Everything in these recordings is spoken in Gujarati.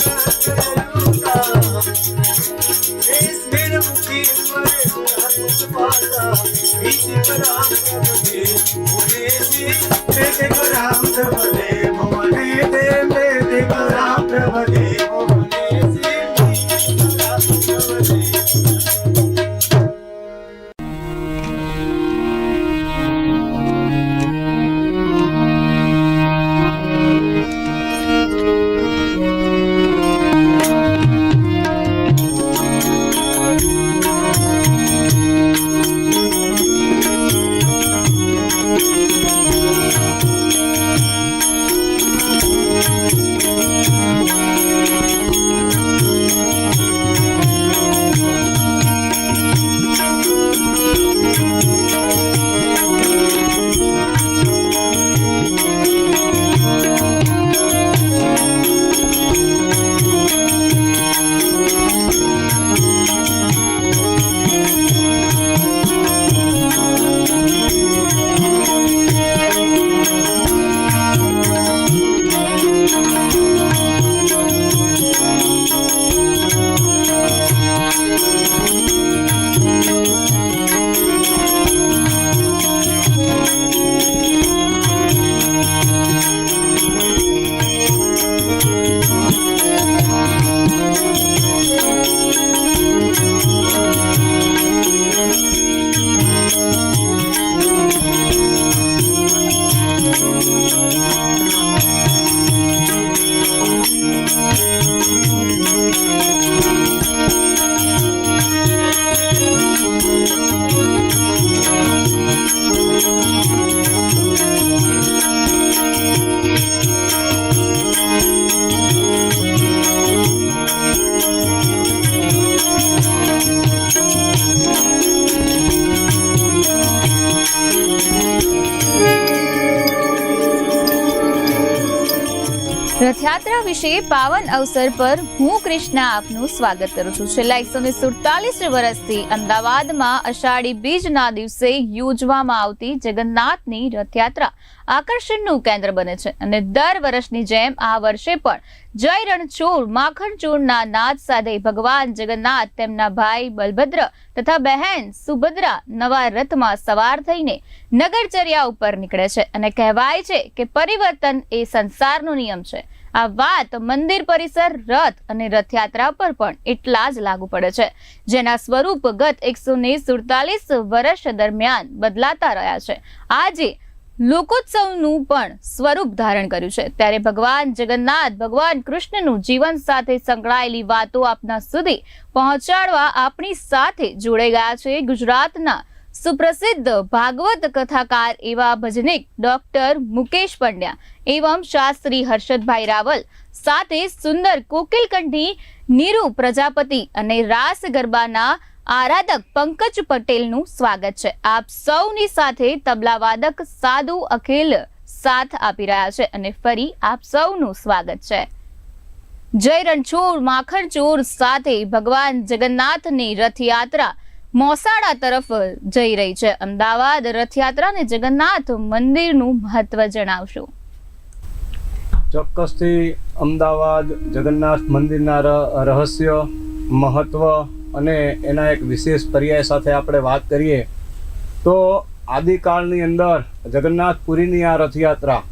રથયાત્રા વિશે પાવન અવસર પર હું કૃષ્ણા આપનું સ્વાગત કરું છું. છેલ્લા એકસો ને સુડતાલીસ વર્ષથી અમદાવાદમાં અષાઢી બીજના દિવસે યોજવામાં આવતી જગન્નાથની રથયાત્રા આકર્ષણનું કેન્દ્ર બને છે અને દર વર્ષની જેમ આ વર્ષે પણ જય રણછોડ માખણચૂડના નાદ સાથે ભગવાન જગન્નાથ, તેમના ભાઈ બલભદ્ર તથા બહેન સુભદ્રા નવા રથમાં સવાર થઈને નગરચર્યા ઉપર નીકળે છે અને કહેવાય છે કે પરિવર્તન એ સંસારનો નિયમ છે. આ વાત મંદિર પરિસર રથ અને રથયાત્રા પર પણ એટલા જ લાગુ પડે છે. જેના સ્વરૂપ ગત એકસો ને સુડતાલીસ વર્ષ દરમિયાન બદલાતા રહ્યા છે. આજે લોકોત્સવનું પણ સ્વરૂપ ધારણ કર્યું છે. ત્યારે ભગવાન જગન્નાથ, ભગવાન કૃષ્ણનું જીવન સાથે સંકળાયેલી વાતો આપના સુધી પહોંચાડવા આપણી સાથે જોડાઈ ગયા છે ગુજરાતના સુપ્રસિદ્ધ ભાગવત કથાકાર એવા ભજનિક ડોક્ટર મુકેશ પંડ્યા એવમ શાસ્ત્રી હર્ષદભાઈ રાવલ સાથે સુંદર કોકિલકંઠી, નીરુ પ્રજાપતિ અને રાસ ગરબાના આરાધક પંકજ પટેલનું સ્વાગત છે. આપ સૌની સાથે તબલાવાદક સાધુ અખિલ સાથ આપી રહ્યા છે અને ફરી આપ સૌનું સ્વાગત છે. જય રણછોડ માખણચોર સાથે ભગવાન જગન્નાથની રથયાત્રા મોસાળા તરફ જઈ રહી છે. અમદાવાદ રથયાત્રા અને જગન્નાથ મંદિરનું મહત્વ જણાવશો. ચોક્કસથી અમદાવાદ જગન્નાથ મંદિરના રહસ્ય, મહત્વ અને એના એક વિશેષ પર્યાય સાથે આપણે વાત કરીએ, તો આદિકાળની અંદર જગન્નાથપુરીની આ રથયાત્રા.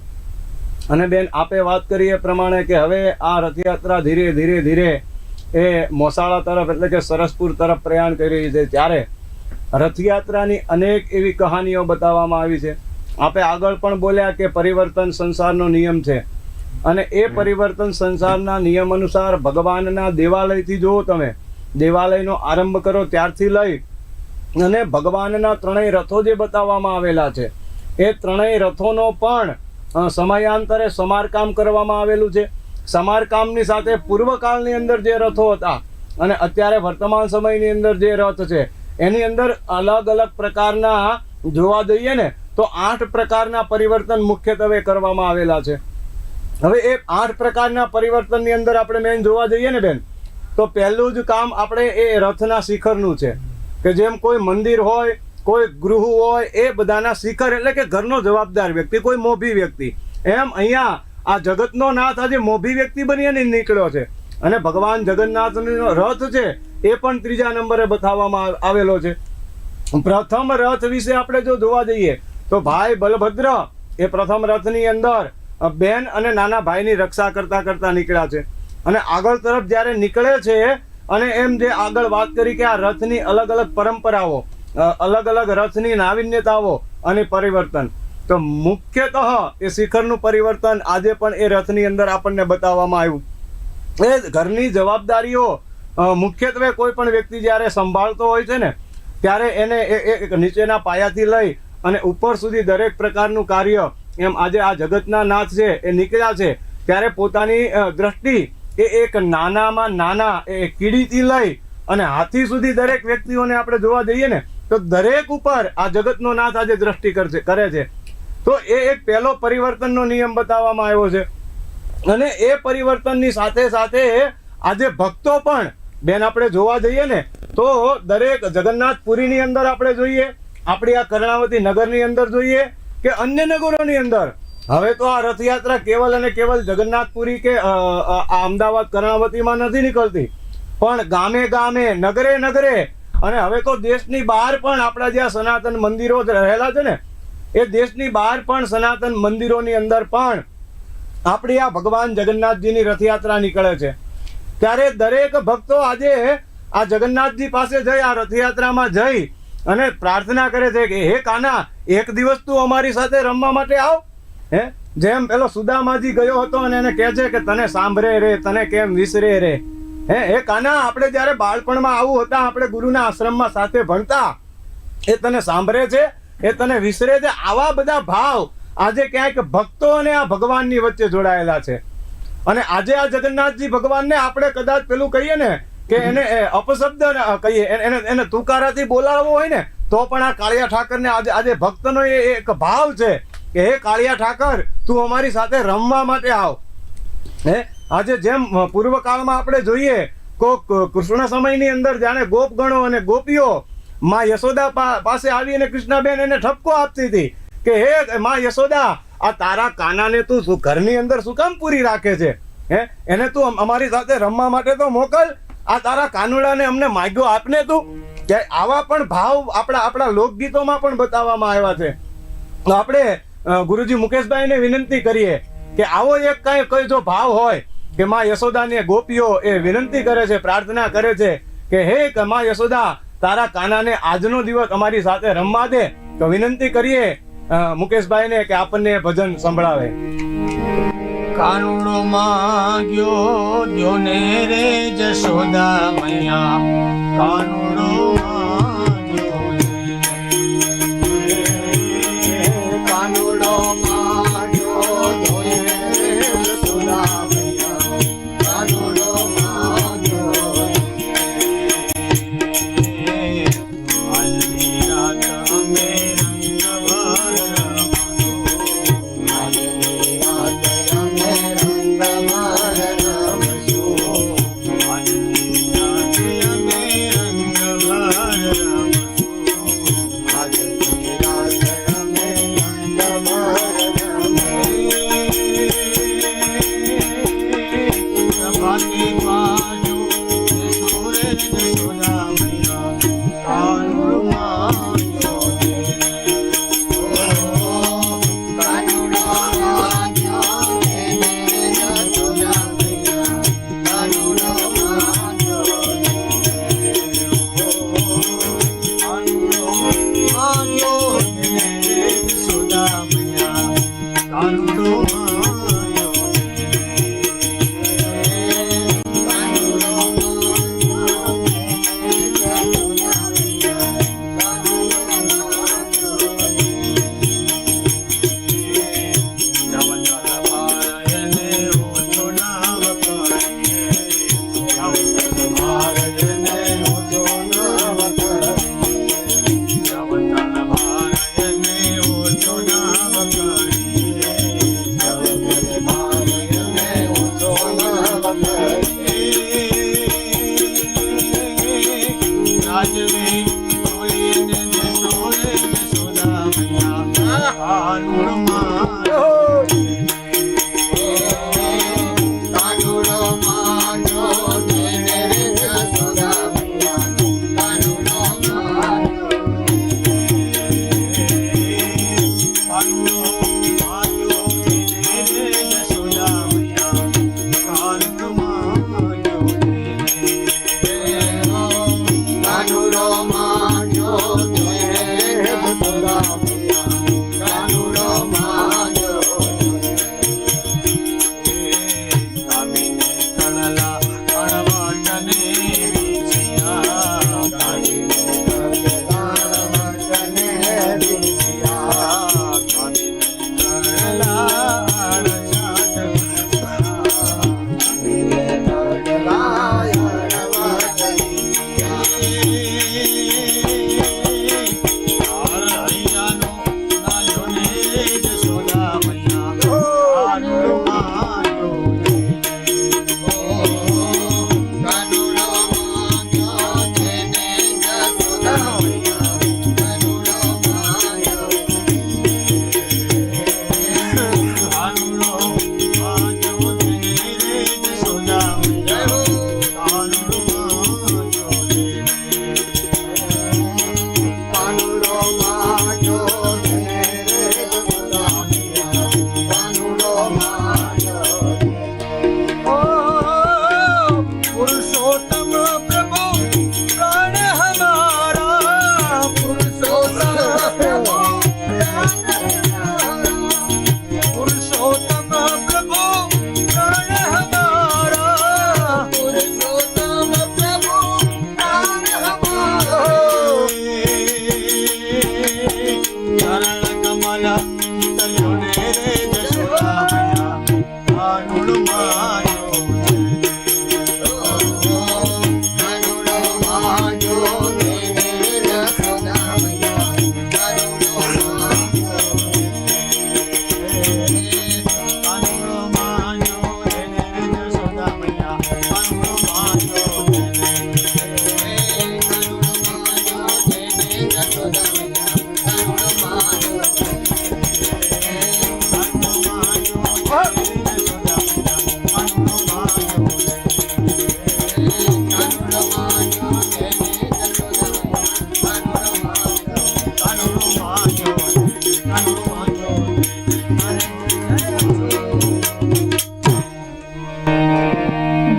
અને બેન, આપે વાત કરી એ પ્રમાણે કે હવે આ રથયાત્રા ધીરે ધીરે ધીરે એ મોસાળા તરફ એટલે કે સરસપુર તરફ પ્રયાણ કરી રહી છે. ત્યારે રથયાત્રાની અનેક એવી કહાનીઓ બતાવવામાં આવી છે. આપણે આગળ પણ બોલ્યા કે પરિવર્તન સંસારનો નિયમ છે. અને એ પરિવર્તન સંસારના નિયમ અનુસાર ભગવાનના દેવાલયથી જુઓ તમે. દેવાલયનો આરંભ કરો ત્યારથી લઈ અને ભગવાનના ત્રણેય રથો જે બતાવવામાં આવેલા છે એ ત્રણેય રથોનો પણ સમયાંતરે સમારકામ કરવામાં આવેલું છે. સમારકામની સાથે પૂર્વકાળની અંદર જે રથો હતા અને અત્યારે વર્તમાન સમયની અંદર જે રથ છે, એની અંદર અલગ અલગ પ્રકારના જોવા જઈએ ને, તો આઠ પ્રકારના પરિવર્તન મુખ્યત્વે કરવામાં આવેલા છે. હવે એ આઠ પ્રકારના પરિવર્તનની અંદર આપણે મેન જોવા જઈએ ને બેન, તો પહેલું જ કામ આપણે એ રથના શિખરનું છે કે જેમ કોઈ મંદિર હોય, કોઈ ગૃહ હોય, એ બધાના શિખર એટલે કે ઘરનો જવાબદાર વ્યક્તિ, કોઈ મોભી વ્યક્તિ. એમ અહીંયા આ જગતનો નાથ આજે મોભી વ્યક્તિ બની અને નીકળ્યો છે. અને ભગવાન જગન્નાથનો રથ છે, એ પણ ત્રીજા નંબરે બતાવવામાં આવેલો છે. પ્રથમ રથ વિશે આપણે જો જોવા જઈએ, તો ભાઈ બલભદ્ર એ પ્રથમ રથની અંદર બેન અને નાના ભાઈની રક્ષા કરતા કરતા નીકળ્યા છે. અને આગળ તરફ જ્યારે નીકળે છે, અને એમ જે આગળ વાત કરી કે આ રથની અલગ અલગ પરંપરાઓ અલગ અલગ રથની નાવિન્યતાઓ અને પરિવર્તન. તો મુખ્યતઃ એ શિખરનું પરિવર્તન આજે પણ એ રથની અંદર આપણને બતાવવામાં આવ્યું. એ ઘરની જવાબદારીઓ મુખ્યત્વે કોઈ પણ વ્યક્તિ જ્યારે સંભાળતો હોય છે ને, ત્યારે એને એ- નીચેના પાયાથી લઈ અને ઉપર સુધી દરેક પ્રકારનું કાર્ય એમ આજે આ જગતના નાથ છે, એ નીકળ્યા છે, ત્યારે પોતાની દ્રષ્ટિ એ એક નાનામાં નાના, એ કીડીથી લઈ અને હાથી સુધી દરેક વ્યક્તિઓને આપણે જોવા જઈએ ને, તો દરેક ઉપર આ જગતનો નાથ આજે દ્રષ્ટિ કરશે, કરે છે. તો એ એક પહેલો પરિવર્તનનો નિયમ બતાવવામાં આવ્યો છે. અને એ પરિવર્તનની સાથે સાથે આજે ભક્તો પણ, બેન આપણે જોવા જઈએ ને, તો દરેક જગન્નાથપુરીની અંદર આપણે જોઈએ, આપણી આ કર્ણાવતી નગરની અંદર જોઈએ, કે અન્ય નગરોની અંદર. હવે તો આ રથયાત્રા કેવલ અને કેવલ જગન્નાથપુરી કે અમદાવાદ કર્ણાવતીમાં નથી નીકળતી. પણ ગામે ગામે, નગરે નગરે, અને હવે તો દેશની બહાર પણ આપણા જ્યાં સનાતન મંદિરો રહેલા છે ને એ દેશની બહાર પણ સનાતન મંદિરોની અંદર પણ આપણી આ ભગવાન જગન્નાથજીની રથયાત્રા નીકળે છે. ત્યારે દરેક ભક્તો આજે આ જગન્નાથજી પાસે જઈ, આ રથયાત્રામાં જઈ અને પ્રાર્થના કરે છે કે, હે કાના, એક દિવસ તું અમારી સાથે રમવા માટે આવ. હે? જેમ પેલો સુદામાજી ગયો હતો અને એને કહે છે કે, તને સાંભળે રે, તને કેમ વિસરે રે? હે? હે કાના, આપણે જ્યારે બાળપણમાં આવું હતા, આપણે ગુરુના આશ્રમમાં સાથે ભણતા, એ તને સાંભળે છે એ તને વિસરે છે આવા બધા ભાવ આજે ક્યાંક ભક્તો અને આ ભગવાનની વચ્ચે જોડાયેલા છે. અને આજે આ જગન્નાથજી ભગવાનને આપણે કદાચ પેલું કહીએ ને કે એને અપશબ્દ કહીએ. એને- એને તુકારાથી બોલાવવો હોય ને તો પણ આ કાળિયા ઠાકરને આજે આજે ભક્તનો એ એક ભાવ છે કે હે કાળિયા ઠાકર તું અમારી સાથે રમવા માટે આવ. હે? આજે જેમ પૂર્વકાળમાં આપણે જોઈએ કોક કૃષ્ણ સમયની અંદર જાણે ગોપગણો અને ગોપીઓ માં યશોદા પાસે આવી અને કૃષ્ણાબેન એને ઠપકો આપતી હતી કે, હે, માં યશોદા, આ તારા કાનાને તું શું ઘરની અંદર શું કામ પૂરી રાખે છે? હે? એને તું અમારી સાથે રમવા માટે તો મોકલ. આ તારા કાનુડાને અમને માગ્યો આપને તું. કે આવા પણ ભાવ આપણા આપણા લોકગીતોમાં પણ બતાવવામાં આવ્યા છે. તો આપણે ગુરુજી મુકેશભાઈને વિનંતી કરીએ કે આવો એક કાંઈ કોઈ જો ભાવ હોય કે માં યશોદાની ગોપીઓ એ વિનંતી કરે છે, પ્રાર્થના કરે છે કે, હે માં યશોદા તારા કાનાને આજનો દિવસ અમારી સાથે રમવા દે તો વિનંતી કરીએ મુકેશભાઈ મુકેશભાઈને કે આપણને ભજન સંભળાવે. કાનુડો માગ્યો, દ્યોને રે જશોદા મૈયા. કાનુડો Amém.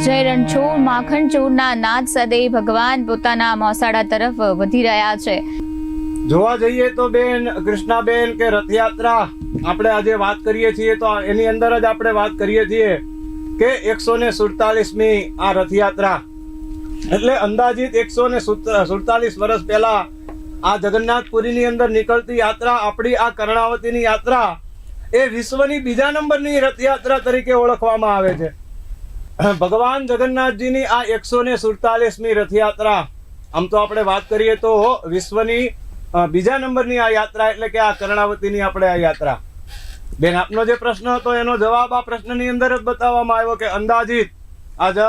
જય રણછોડ માખણ ચોરના નાદ સદે ભગવાન પોતાના મોસાળા તરફ વધી રહ્યા છે. જોવા જઈએ તો બેન, કૃષ્ણાબેન કે રથયાત્રા આપણે આજે વાત કરીએ છીએ તો એની અંદર જ આપણે વાત કરીએ છીએ કે એકસો ને સુડતાલીસ સુડતાલીસમી આ રથયાત્રા. એટલે અંદાજિત એકસો ને સુડતાલીસ વર્ષ પહેલા આ જગન્નાથપુરીની અંદર નીકળતી યાત્રા, આપણી આ કર્ણાવતીની યાત્રા એ વિશ્વની બીજા નંબરની રથયાત્રા તરીકે ઓળખવામાં આવે છે. ભગવાન જગન્નાથજીની આ એકસો ને સુડતાલીસમી રથયાત્રા આમ તો આપણે વાત કરીએ તો વિશ્વની બીજા નંબરની આ યાત્રા એટલે કે આ કર્ણાવતીની આપણે આ યાત્રા. બેન આપનો જે પ્રશ્ન હતો એનો જવાબ આ પ્રશ્નની અંદર જ બતાવવામાં આવ્યો કે અંદાજિત આ જ,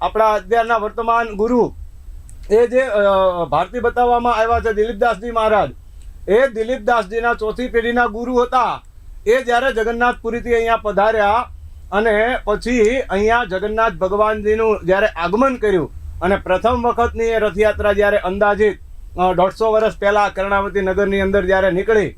આપણા અત્યારના વર્તમાન ગુરુ એ જે ભારતી બતાવવામાં આવ્યા છે દિલીપદાસજી મહારાજ એ દિલીપદાસજીના ચોથી પેઢીના ગુરુ હતા. એ જ્યારે જગન્નાથપુરીથી અહીંયા પધાર્યા અને પછી અહીંયા જગન્નાથ ભગવાનજીનું જ્યારે આગમન કર્યું અને પ્રથમ વખતની એ રથયાત્રા જ્યારે અંદાજિત દોઢસો વર્ષ પહેલા કર્ણાવતી નગરની અંદર જ્યારે નીકળી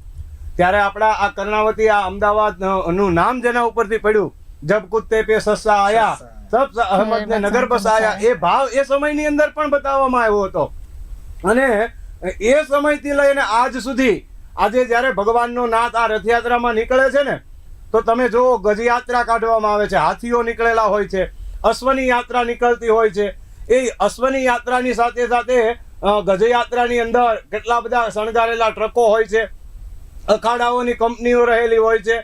ત્યારે આપણા આ કર્ણાવતી આ અમદાવાદનું નામ જેના ઉપરથી પડ્યું જબ કુત્તે પે સસ્સા આયા સબ અહમદ ને નગર બસાયા એ ભાવ એ સમયની અંદર પણ બતાવવામાં આવ્યો હતો. અને એ સમયથી લઈને આજ સુધી આજે જ્યારે ભગવાનનો નાથ આ રથયાત્રામાં નીકળે છે ને, તો તમે જુઓ, ગજયાત્રા કાઢવામાં આવે છે, હાથીઓ નીકળેલા હોય છે, અશ્વની યાત્રા નીકળતી હોય છે. એ અશ્વની યાત્રાની સાથે સાથે ગજયાત્રાની અંદર કેટલા બધા શણગારેલા ટ્રકો હોય છે, અખાડાઓની કંપનીઓ રહેલી હોય છે.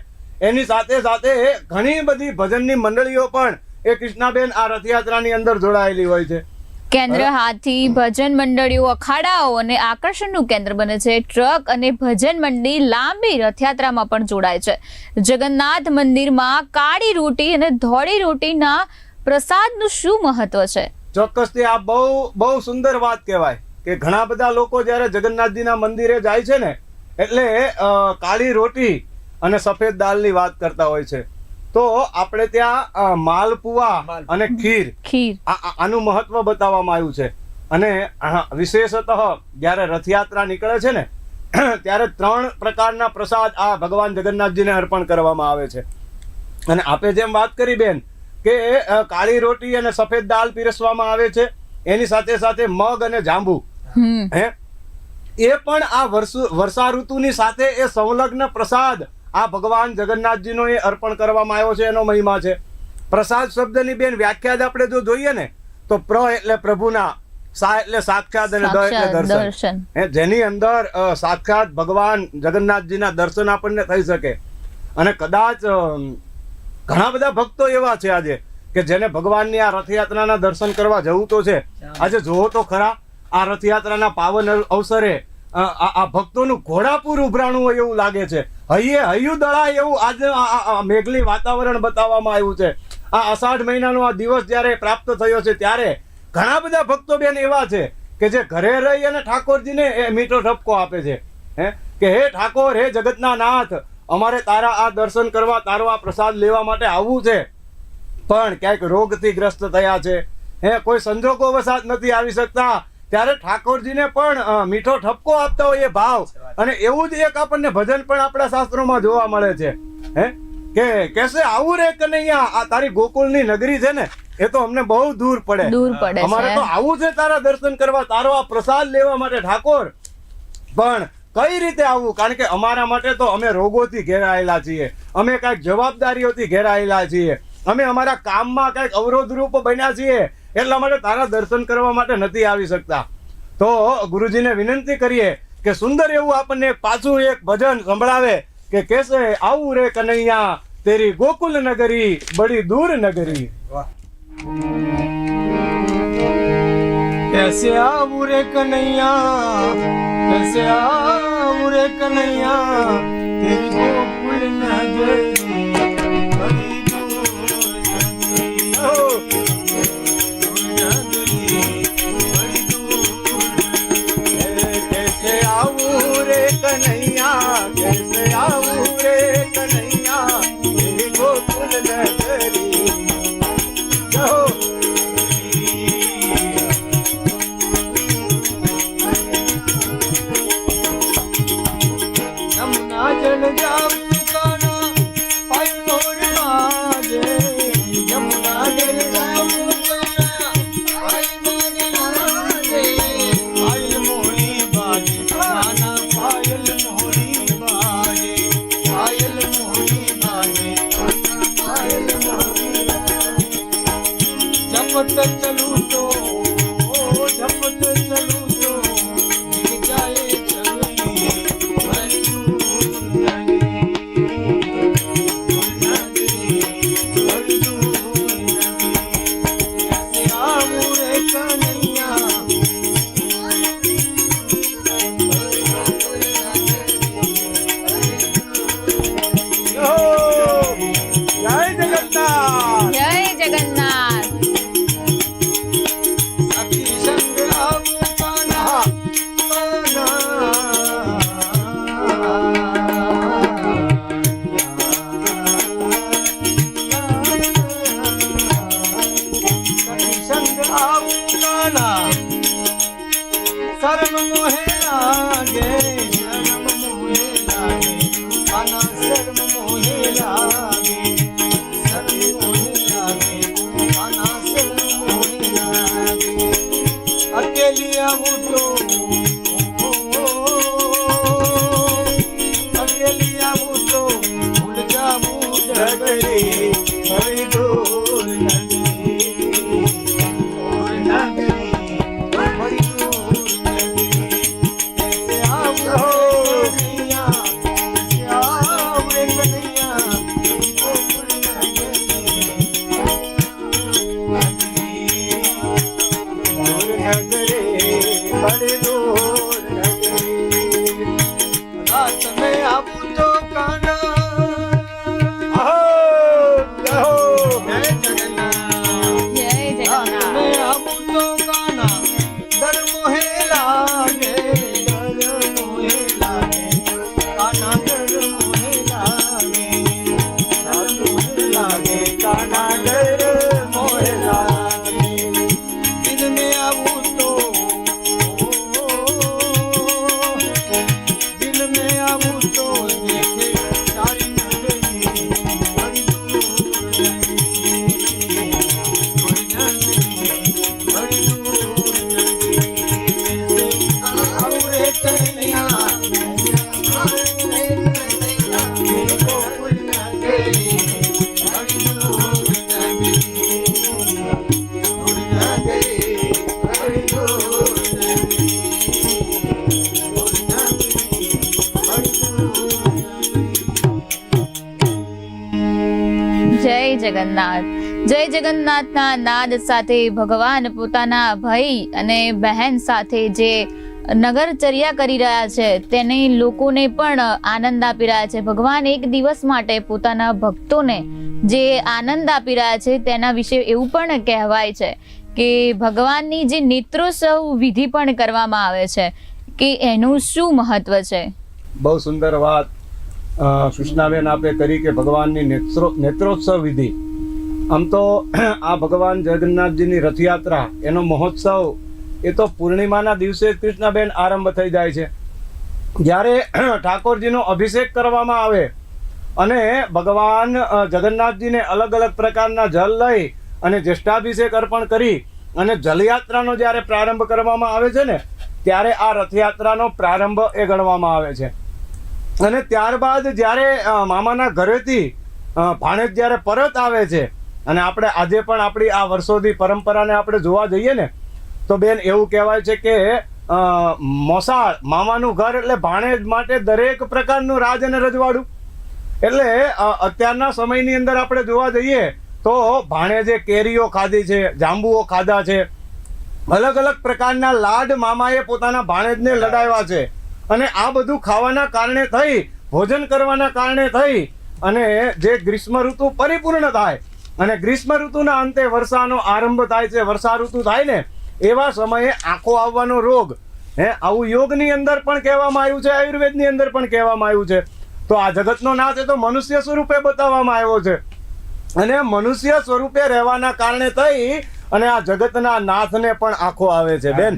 એની સાથે સાથે ઘણી બધી ભજનની મંડળીઓ પણ એ કૃષ્ણાબેન આ રથયાત્રાની અંદર જોડાયેલી હોય છે. કેન્દ્ર હાથી ભજન મંડળીઓ અખાડાઓ અને આકર્ષણનું કેન્દ્ર બને છે. ટ્રક અને ભજન મંડળી લાંબી રથયાત્રામાં પણ જોડાય છે. જગન્નાથ મંદિરમાં કાળી રોટી અને ધોળી રોટીના પ્રસાદનું શું મહત્વ છે? ચોક્કસથી આ બહુ બહુ સુંદર વાત કહેવાય કે ઘણા બધા લોકો જ્યારે જગન્નાથજીના મંદિરે જાય છે ને એટલે કાળી રોટી અને સફેદ દાળની વાત કરતા હોય છે. તો આપણે ત્યાં માલપુવા માલપુઆ અને ખીર. ખીર. આનું મહત્વ બતાવવામાં આવ્યું છે. અને વિશેષત વિશેષતઃ જ્યારે રથયાત્રા નીકળે છે ને ત્યારે ત્રણ પ્રકારના પ્રસાદ આ ભગવાન જગન્નાથજીને અર્પણ કરવામાં આવે છે. અને આપે જેમ વાત કરી બેન કે કાળી રોટી અને સફેદ દાળ પીરસવામાં આવે છે એની સાથે સાથે મગ અને જાંબુ. હે? એ પણ આ વર્ષ વર્ષા ઋતુની સાથે એ સંલગ્ન પ્રસાદ આ ભગવાન જગન્નાથજીનો એ અર્પણ કરવામાં આવ્યો છે એનો મહિમા છે. પ્રસાદ શબ્દની બેન વ્યાખ્યા જ આપણે જો જોઈએ ને તો પ્ર એટલે પ્રભુના સા એટલે સાક્ષાત અને દ એટલે દર્શન. જેની અંદર સાક્ષાત ભગવાન જગન્નાથજીના દર્શન આપણને થઈ શકે. અને કદાચ ઘણા બધા ભક્તો એવા છે આજે કે જેને ભગવાનની આ રથયાત્રાના દર્શન કરવા જવું તો છે. આજે જોવો તો ખરા આ રથયાત્રાના પાવન અવસરે આ ભક્તોનું ઘોડાપુર ઉભરાણું હોય એવું લાગે છે. હૈયે, હૈયું દળાય એવું આજે મેઘલી વાતાવરણ બતાવવામાં આવ્યું છે. આ અષાઢ મહિનાનો આ દિવસ જ્યારે પ્રાપ્ત થયો છે ત્યારે ઘણા બધા ભક્તો બેન એવા છે કે જે ઘરે રહી અને ઠાકોરજીને એ મીઠો ઠપકો આપે છે. હે? કે હે ઠાકોર, હે જગતના નાથ, અમારે તારા આ દર્શન કરવા, તારો આ પ્રસાદ લેવા માટે આવવું છે. પણ ક્યાંક રોગથી ગ્રસ્ત થયા છે. હે, કોઈ સંજોગો વસાત નથી આવી શકતા. ત્યારે ઠાકોરજીને પણ મીઠો ઠપકો આપતા હોય એ ભાવ. અને એવું જ એક આપણને ભજન પણ આપણા શાસ્ત્રોમાં જોવા મળે છે. હે? કે કેસે આવું રે કનૈયા? આ તારી ગોકુળની નગરી છે ને એ તો અમને બહુ દૂર પડે. દૂર પડે અમારે તો આવું છે તારા દર્શન કરવા તારો આ પ્રસાદ લેવા માટે ઠાકોર. પણ કઈ રીતે આવવું કારણ કે અમારા માટે તો અમે રોગોથી ઘેરાયેલા છીએ. અમે કાંઈક જવાબદારીઓથી ઘેરાયેલા છીએ. અમે અમારા કામમાં કાંઈક અવરોધરૂપ બન્યા છીએ. એટલા માટે તારા દર્શન કરવા માટે નથી આવી શકતા. તો ગુરુજીને વિનંતી કરીએ કે સુંદર એવું આપણને પાછું એક ભજન સંભળાવે કે કેસે આવું રે કનૈયા, તેરી ગોકુલ નગરી, બડી દૂર નગરી. કેસે આવું રે કનૈયા, કેસે આવું રે કનૈયા, તેરી ગોકુલ નગરી. कैसे आऊं रे कन्हैया तेरी गोकुल અકેલી આવું જય જગન્નાથ. જય જગન્નાથના નાદ સાથે ભગવાન પોતાના ભાઈ અને બહેન સાથે જે નગરચર્યા કરી રહ્યા છે, તેને લોકોને પણ આનંદ આપી રહ્યા છે. ભગવાન એક દિવસ માટે પોતાના ભક્તોને જે આનંદ આપી રહ્યા છે, તેના વિશે એવું પણ કહેવાય છે કે ભગવાનની જે નેત્રોત્સવ વિધિ પણ કરવામાં આવે છે, કે એનું શું મહત્વ છે? બહુ સુંદર વાત કૃષ્ણાબેન આપે કરી કે ભગવાનની નેત્રો, નેત્રોત્સવ વિધિ. આમ તો આ ભગવાન જગન્નાથજીની રથયાત્રા, એનો મહોત્સવ, એ તો પૂર્ણિમાના દિવસે કૃષ્ણાબેન આરંભ થઈ જાય છે. જ્યારે ઠાકોરજીનો અભિષેક કરવામાં આવે અને ભગવાન જગન્નાથજીને અલગ અલગ પ્રકારના જલ લઈ અને જ્યેષ્ઠાભિષેક અર્પણ કરી અને જલયાત્રાનો જ્યારે પ્રારંભ કરવામાં આવે છે ને, ત્યારે આ રથયાત્રાનો પ્રારંભ એ ગણવામાં આવે છે. અને ત્યારબાદ જ્યારે મામાના ઘરેથી ભાણેજ જ્યારે પરત આવે છે, અને આપણે આજે પણ આપણી આ વર્ષોથી પરંપરાને આપણે જોવા જઈએ ને, તો બેન એવું કહેવાય છે કે મોસાળ, મામાનું ઘર એટલે ભાણેજ માટે દરેક પ્રકારનું રાજ અને રજવાડું. એટલે અત્યારના સમયની અંદર આપણે જોવા જઈએ, તો ભાણેજે કેરીઓ ખાધી છે, જાંબુઓ ખાધા છે અલગ અલગ પ્રકારના લાડ મામાએ પોતાના ભાણેજને લડાવ્યા છે. અને આ બધું ખાવાના કારણે થઈ, ભોજન કરવાના કારણે થઈ, અને જે ગ્રીષ્મ ઋતુ પરિપૂર્ણ થાય, અને ગ્રીષ્મ ઋતુના અંતે વર્ષાનો આરંભ થાય છે, વર્ષા ઋતુ થાય ને, એવા સમયે આંખો આવવાનો રોગ, હે, આવું યોગની અંદર પણ કહેવામાં આવ્યું છે, આયુર્વેદની અંદર પણ કહેવામાં આવ્યું છે. તો આ જગતનો નાશ એ તો મનુષ્ય સ્વરૂપે બતાવવામાં આવ્યો છે. અને મનુષ્ય સ્વરૂપે રહેવાના કારણે થઈ અને આ જગતના નાથને પણ આંખો આવે છે બેન.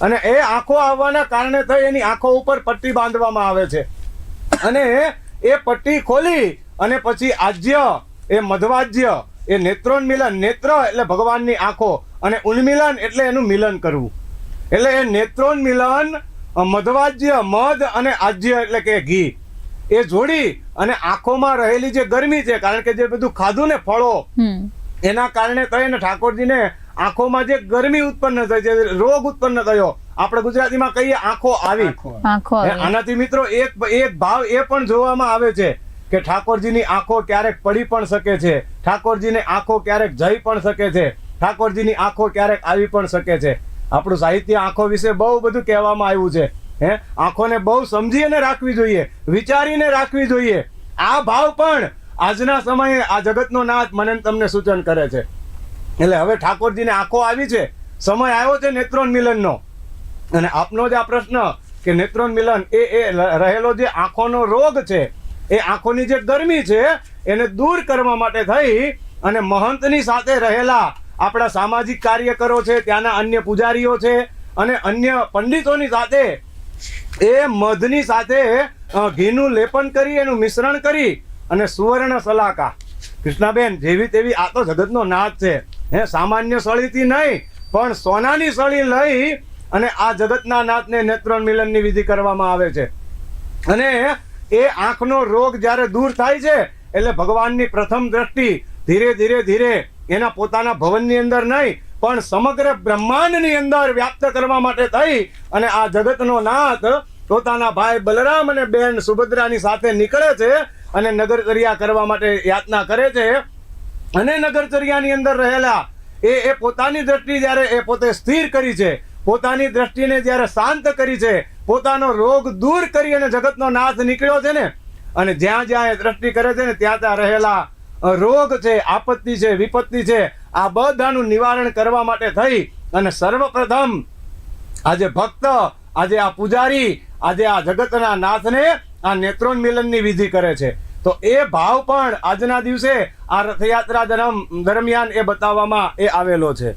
અને એ આંખો આવવાના કારણે થઈ એની આંખો ઉપર પટ્ટી બાંધવામાં આવે છે. અને એ પટ્ટી ખોલી અને પછી આજ્ય એ મધવાજ્ય એ નેત્રોન્મિલન નેત્ર એટલે ભગવાનની આંખો અને ઉન્મિલન એટલે એનું મિલન કરવું. એટલે એ નેત્રોન્મિલન મિલન મધવાજ્ય મધ અને આજ્ય એટલે કે ઘી. એ જોડી અને આંખોમાં રહેલી જે ગરમી છે કારણ કે જે બધું ખાધું ને ફળો એના કારણે થઈને ઠાકોરજીને આંખોમાં જે ગરમી ઉત્પન્ન થઈ છે રોગ ઉત્પન્ન થયો આપણે ગુજરાતીમાં કહીએ આંખો આવી. આંખો હે, આવે. આનાથી મિત્રો એક એક ભાવ એ પણ જોવામાં આવે છે કે ઠાકોરજીની આંખો ક્યારેક પડી પણ શકે છે ઠાકોરજીની આંખો ક્યારેક જઈ પણ શકે છે ઠાકોરજીની આંખો ક્યારેક આવી પણ શકે છે. આપણું સાહિત્ય આંખો વિશે બહુ બધું કહેવામાં આવ્યું છે. હે આંખોને બહુ સમજીને રાખવી જોઈએ વિચારીને રાખવી જોઈએ. આ ભાવ પણ આજના સમયે આ જગતનો નાથ મને તમને સૂચન કરે છે. એટલે હવે ઠાકોરજીને આંખો આવી છે. સમય આવ્યો છે નેત્રોન મિલનનો. અને આપનો જે આ પ્રશ્ન કે નેત્રોન મિલન એ એ રહેલો જે આંખોનો રોગ છે, એ આંખોની જે ગરમી છે, એને દૂર કરવા માટે થઈ અને મહંતની સાથે રહેલા આપણા સામાજિક કાર્યકરો છે, ત્યાંના અન્ય પૂજારીઓ છે અને અન્ય પંડિતોની સાથે એ મધની સાથે ઘીનું લેપન કરી, એનું મિશ્રણ કરી અને સુવર્ણ સલાકા. કૃષ્ણાબેન, જેવી તેવી આ તો જગતનો નાદ છે. હે, સામાન્ય સળીથી નહીં, પણ સોનાની સળી લઈ અને આ જગતના નાથને નેત્રોન મિલનની વિધિ કરવામાં આવે છે. અને એ આંખનો રોગ જ્યારે દૂર થાય છે, એટલે ભગવાનની પ્રથમ દ્રષ્ટિ ધીરે ધીરે ધીરે એના પોતાના ભવનની અંદર નહીં, પણ સમગ્ર બ્રહ્માંડની અંદર વ્યાપ્ત કરવા માટે થઈ અને આ જગતનો નાથ પોતાના ભાઈ બલરામ અને બેન સુભદ્રાની સાથે નીકળે છે અને નગરચર્યા કરવા માટે યાતના કરે છે. અને નગરચર્યાની અંદર રહેલા એ એ પોતાની દ્રષ્ટિ જ્યારે એ પોતે સ્થિર કરી છે, પોતાની દ્રષ્ટિને જ્યારે શાંત કરી છે, પોતાનો રોગ દૂર કરી અને જગતનો નાશ નીકળ્યો છે ને, અને જ્યાં જ્યાં એ દ્રષ્ટિ કરે છે ને, ત્યાં ત્યાં રહેલા રોગ છે, આપત્તિ છે, વિપત્તિ છે, આ બધાનું નિવારણ કરવા માટે થઈ. અને સર્વપ્રથમ આજે ભક્ત, આજે આ પૂજારી, આજે આ જગતના નાથને આ નેત્રોન મિલનની વિધિ કરે છે. તો એ ભાવ પણ આજના દિવસે આ રથયાત્રા દરમિયાન એ બતાવવામાં એ આવેલો છે.